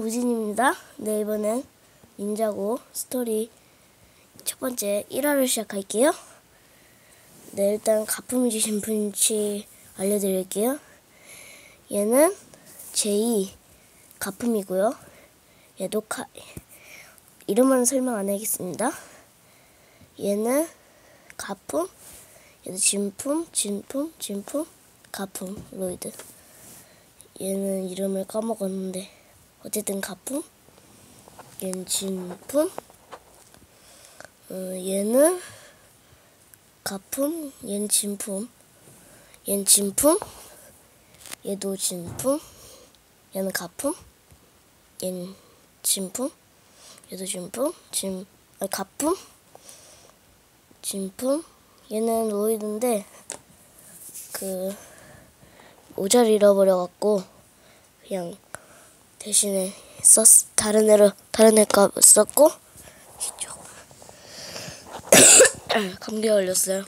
우진입니다. 네, 이번엔 닌자고 스토리 첫 번째 1화를 시작할게요. 네, 일단 가품이 주신 분치 알려드릴게요. 얘는 제2 가품이고요. 얘도 카, 이름은 설명 안 하겠습니다. 얘는 가품, 얘도 진품, 진품, 진품, 가품, 로이드. 얘는 이름을 까먹었는데 어쨌든 가품? 얘는 진품? 어, 얘는 가품? 얘는 진품? 얘는 진품? 얘도 진품? 얘는 가품? 얘는 진품? 얘도 진품? 진 아, 가품? 진품? 얘는 로이드인데 그 모자를 잃어버려갖고 그냥 대신에 썼 다른 애로 다른 애가 썼고 감기 걸렸어요.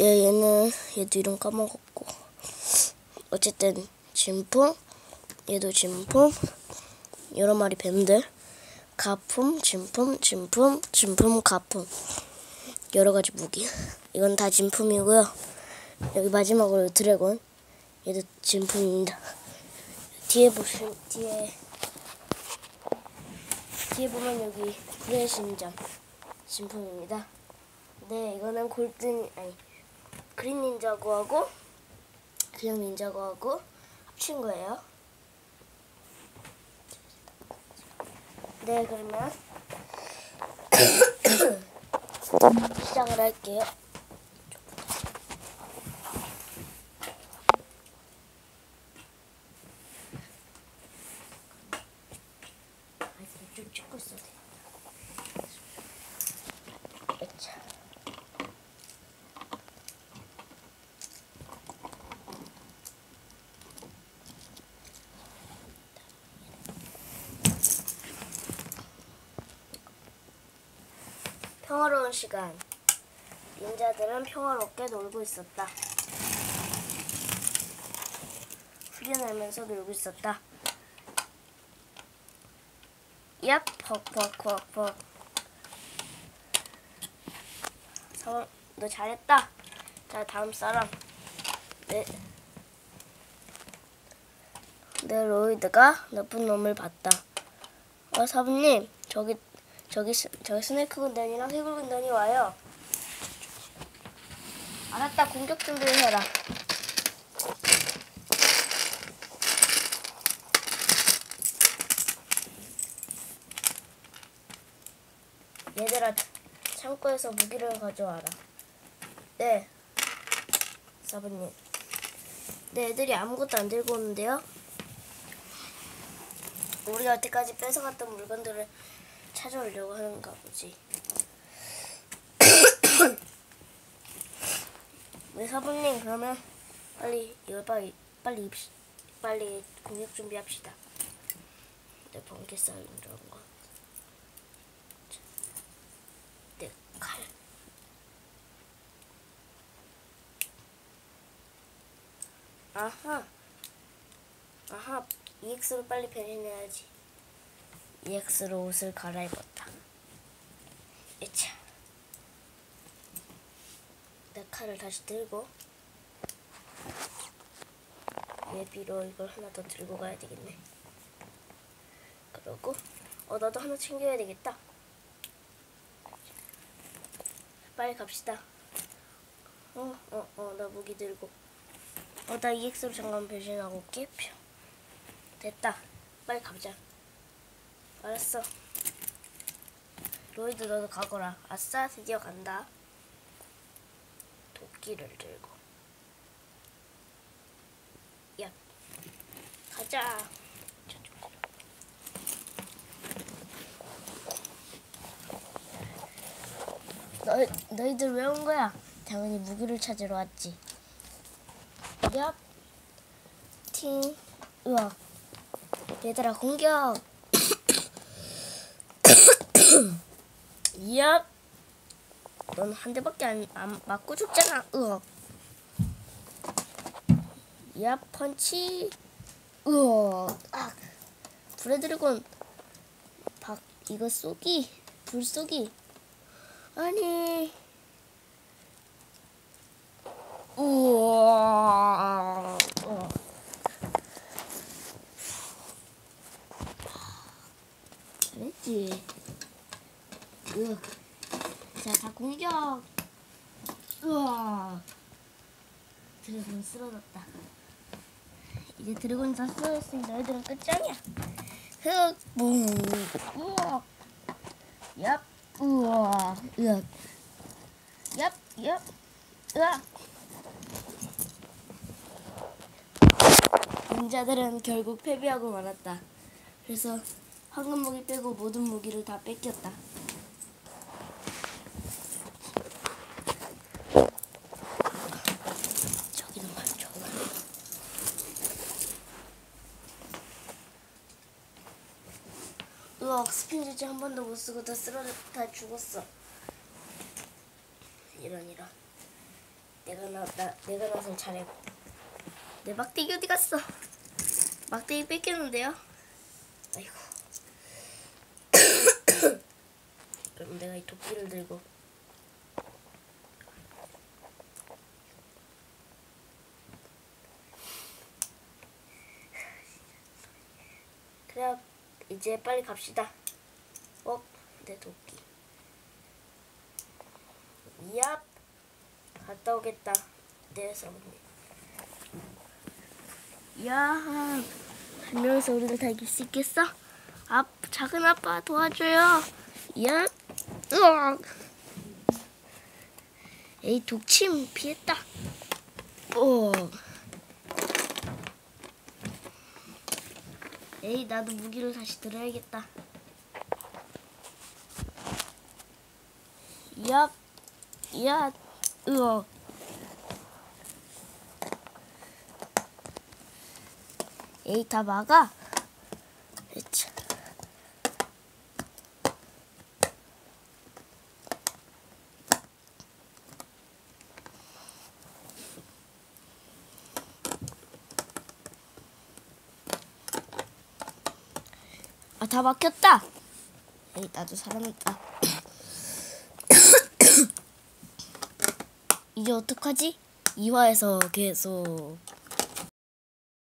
얘 얘는 얘도 이름 까먹었고 어쨌든 진품 얘도 진품 여러 마리 뱀들 가품 진품 진품 진품 가품 여러 가지 무기 이건 다 진품이고요. 여기 마지막으로 드래곤 얘도 진품입니다. 뒤에 보시면 뒤에 뒤에 보면 여기 불의 심장 진품입니다. 네, 이거는 골든 아니 그린 닌자고 하고 그냥 닌자고 하고 합친 거예요. 네, 그러면 시작을 할게요. 아, 이쪽 찍고 있어도 돼. 자. 평화로운 시간. 닌자들은 평화롭게 놀고 있었다. 훈련하면서 놀고 있었다. 얍, 퍽퍽퍽퍽. 서울, 너 잘했다. 자, 다음 사람. 네. 네, 로이드가 나쁜 놈을 봤다. 어, 사부님, 저기, 저기, 스- 저기 스네이크 군단이랑 해골 군단이 와요. 알았다, 공격 준비를 해라. 얘들아, 창고에서 무기를 가져와라. 네, 사부님. 네, 애들이 아무것도 안 들고 오는데요. 우리가 여태까지 뺏어갔던 물건들을 찾아오려고 하는가 보지. 네, 사부님, 그러면 빨리 이걸 빨리 빨리 입시, 빨리 공격 준비합시다. 네, 번개 싸움 이런 거. 자, 네, 칼. 아하. 아하. EX로 빨리 변신해야지. EX로 옷을 갈아입었다. 에차. 내 칼을 다시 들고 예비로 이걸 하나 더 들고 가야 되겠네. 그러고 어 나도 하나 챙겨야 되겠다. 빨리 갑시다. 어 어 어 나 무기 들고 어 나 EX로 잠깐 변신하고 올게. 뿅. 됐다. 빨리 가보자. 알았어. 로이드 너도 가거라. 아싸 드디어 간다. 도끼를 들고. 야, 가자. 너 너희들 왜 온 거야? 당연히 무기를 찾으러 왔지. 얍. 팅. 우와. 얘들아 공격. 얍. 넌한 대밖에 안, 안 맞고 죽잖아. 으억. 야 펀치. 으억. 아. 브레드래곤 박 이거 쏘기 불 쏘기 아니 우와 어. 잘했지 으. 자, 다 공격 우와 드래곤 쓰러졌다 이제 드래곤 다 쓰러졌으니 너희들은 끝장이야 흑, 뭉, 우와, 얍, 우와, 으악, 얍, 얍, 으악. 닌자들은 결국 패배하고 말았다. 그래서 황금 무기 빼고 모든 무기를 다 뺏겼다. 저기는 많죠. 으악 스핀지지 한 번도 못 쓰고 다 쓰러졌다 죽었어. 이런 이런. 내가 나, 나 내가 나서 잘해 내 막대기 어디 갔어? 막대기 뺏겼는데요? 아이고. 그럼 내가 이 도끼를 들고 그래 이제 빨리 갑시다. 어, 내 도끼. 얍. 갔다 오겠다. 내 사모님. 야, 하면서 우리를 다 이길 수 있겠어? 아, 작은 아빠 도와줘요. 야, 으악. 에이, 독침 피했다. 오. 에이 나도 무기를 다시 들어야겠다. 야, 야, 으어. 에이 다 막아. 으차. 아, 다 막혔다. 에이, 나도 살아났다. 이제 어떡하지? 이화에서 계속